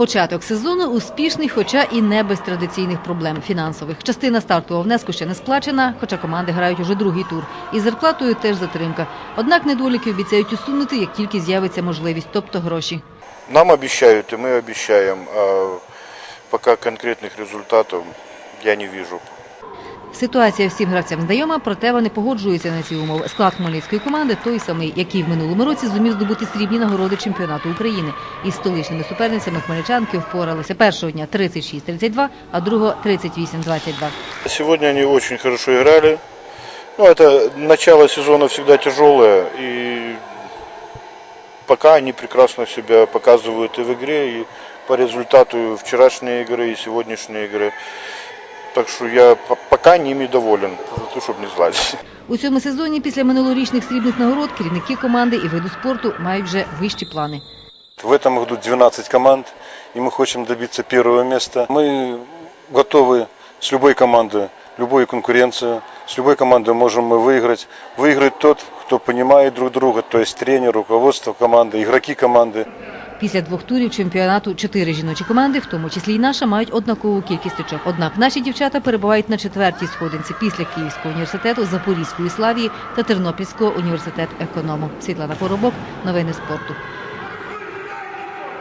Початок сезону успішний, хоча і не без традиційних проблем фінансових. Частина стартового внеску ще не сплачена, хоча команди грають уже другий тур. І зарплатою теж затримка. Однак недоліки обіцяють усунути, як тільки з'явиться можливість, тобто гроші. Нам обіцяють, і ми обіцяємо. а поки конкретних результатів я не вижу. Ситуація всім гравцям знайома, проте вони погоджуються на ці умови. Склад хмельницької команди той самий, який в минулому році зумів здобути срібні нагороди чемпіонату України. Із столичними суперницями хмельничанки впоралися першого дня 36-32, а другого 38-22. Сегодня они очень хорошо играли. Ну, это начало сезона всегда тяжелое, и пока они прекрасно себя показывают и в игре, и по результату вчерашней игры, и сегодняшней игры. Так что я по- пока ними доволен, за то, чтобы не злазить. У цьому сезоні після минулорічних срібних нагород керівники команди і виду спорту мають вже вищі плани. В этом году 12 команд, и мы хотим добиться первого места. Мы готовы с любой командой, любую конкуренцию. С любой командой можем мы выиграть. Выиграет тот, кто понимает друг друга, то есть тренер, руководство команды, игроки команды. Після двох турів чемпіонату чотири жіночі команди, в тому числі й наша, мають однакову кількість очок. Однак наші дівчата перебувають на четвертій сходинці після Київського університету, Запорізької Славії та Тернопільського університету економу. Світлана Поробок, новини спорту.